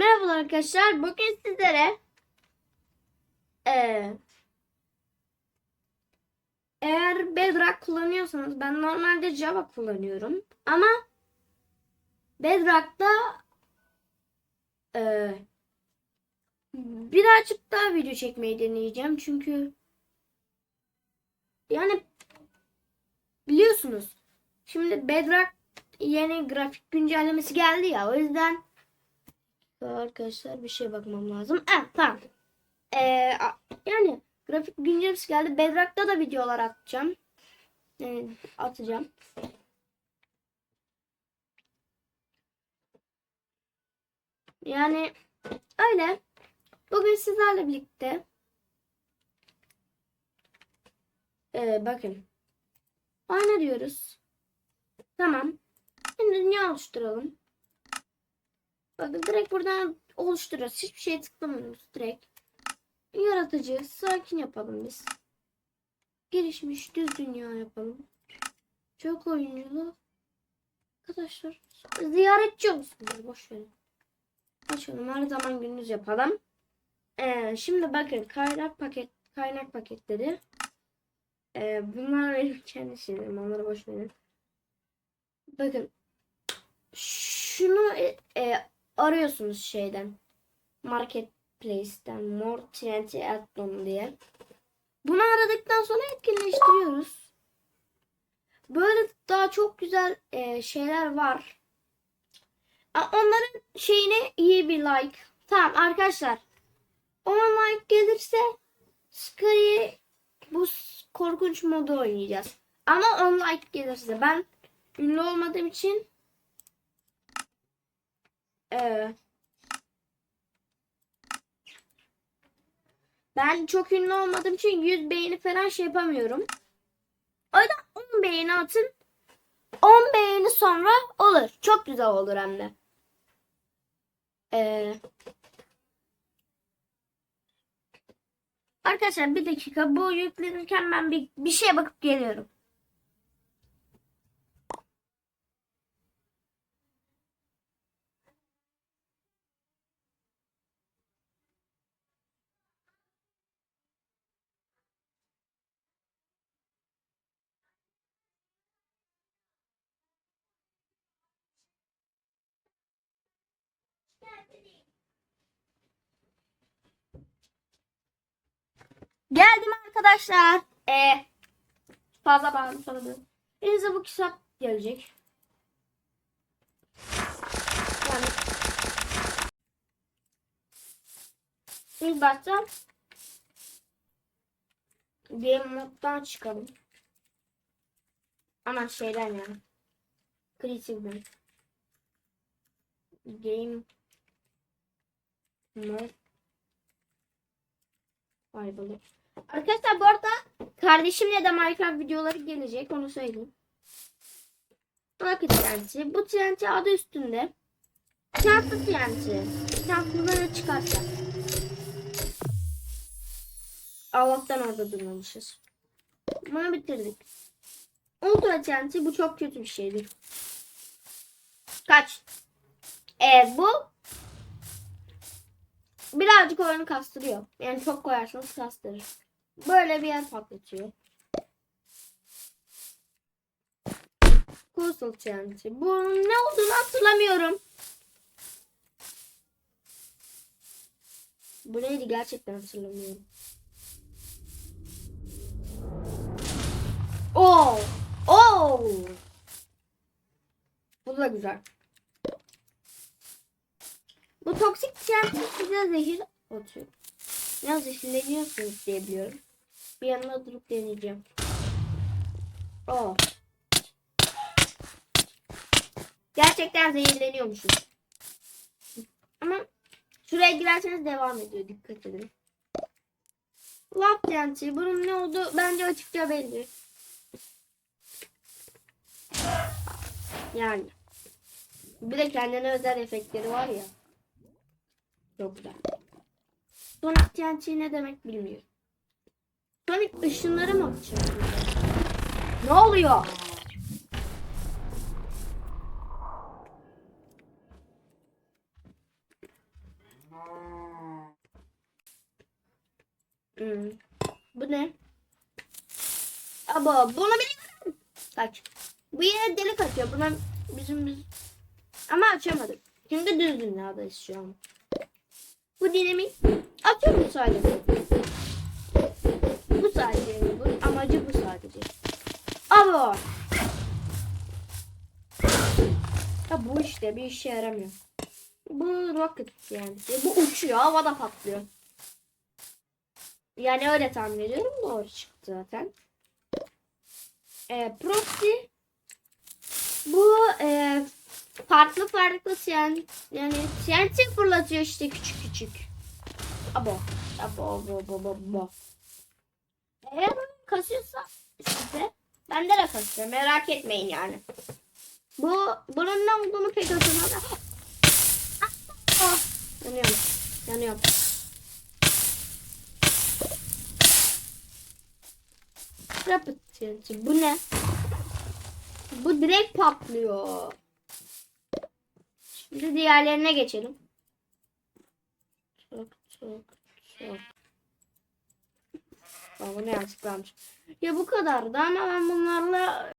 Merhabalar arkadaşlar. Bugün sizlere eee, eğer Bedrock kullanıyorsanız ben normalde Java kullanıyorum ama Bedrock'ta eee, birazcık daha video çekmeyi deneyeceğim çünkü yani biliyorsunuz şimdi Bedrock yeni grafik güncellemesi geldi ya o yüzden Arkadaşlar bir şeye bakmam lazım. Evet tamam. Ee, yani grafik güncellemesi geldi. Bedrock'ta da videolar atacağım. Ee, atacağım. Yani öyle. Bugün sizlerle birlikte ee, bakın. Ayna diyoruz. Tamam. Şimdi dünya oluşturalım. Bakın direkt buradan oluşturuyoruz. Hiçbir şeye tıklamıyoruz direkt. Yaratıcı, sakin yapalım biz. Gelişmiş düz dünya yapalım. Çok oyunculu. Arkadaşlar ziyaretçi olsunlar. Boş verin. Açalım her zaman gündüz yapalım. Ee, şimdi bakın kaynak paket kaynak paketleri. Ee, bunlar benim kendi şeylerim. Onları boş verin. Bakın şunu e, e, arıyorsunuz şeyden. Marketplace'ten More TNT Addon diye. Bunu aradıktan sonra etkinleştiriyoruz. Böyle daha çok güzel e, şeyler var. Onların şeyine iyi bir like. Tamam arkadaşlar. 10 like gelirse Scary bu korkunç modu oynayacağız. Ama 10 like gelirse ben ünlü olmadığım için ben çok ünlü olmadığım için 100 beğeni falan şey yapamıyorum. O yüzden 10 beğeni atın. 10 beğeni sonra olur. Çok güzel olur hem de. Ee, arkadaşlar bir dakika bu yüklenirken ben bir, bir şeye bakıp geliyorum. Geldim arkadaşlar. Ee, fazla bağırmadım. Elinize bu kitap gelecek. Yani ilk başta game moddan çıkalım. Ama şeyden yani. Creative'den. Game mod Survival'ı. Arkadaşlar bu arada kardeşimle de Minecraft videoları gelecek onu söyleyeyim. Bakın TNT. Bu TNT adı üstünde. Şanslı TNT. Şanslıları çıkartacak. Allah'tan orada durmamışız. Bunu bitirdik. Ultra TNT bu çok kötü bir şeydir. Kaç? Ee, bu birazcık oyunu kastırıyor. Yani çok koyarsanız kastırır. Böyle bir yer patlatıyor. Coastal TNT. Bu ne olduğunu hatırlamıyorum. Bu neydi gerçekten hatırlamıyorum. Oo! Oo! Bu da güzel. Bu toksik TNT size zehir atıyor. Ya zehirleniyorsunuz diye biliyorum. Bir yanına durup deneyeceğim. Oo. Gerçekten zehirleniyormuşuz. Ama şuraya girerseniz devam ediyor. Dikkat edin. Love TNT. Bunun ne oldu bence açıkça belli. Yani. Bir de kendine özel efektleri var ya. Çok güzel. Sonic TNT ne demek bilmiyorum. Sonic ışınları mı atacak? Ne oluyor? Hmm. Bu ne? Aba bunu biliyorum. Kaç. Bu yine delik atıyor. Buna bizim biz ama açamadık. Çünkü düz dünyadayız şu an. Bu dinamik atıyor mu sadece? Bu sadece bu amacı bu sadece. Aba. Ya bu işte bir işe yaramıyor. Bu rocket yani. E, Bu uçuyor havada patlıyor. Yani öyle tahmin ediyorum. Doğru çıktı zaten. E, proxy bu e, farklı farklı TNT yani TNT fırlatıyor işte küçük küçük. Abo. Abo abo abo abo. Eğer kasıyorsa size bende de kasıyor. Merak etmeyin yani. Bu bunun ne olduğunu pek hatırlamıyorum. Ah, yanıyorum. Yanıyorum. Rapid. Bu ne? Bu direkt patlıyor. Şimdi diğerlerine geçelim. Çok çok çok. Aa, bu ne yazıklanmış. Ya bu kadardı ama ben bunlarla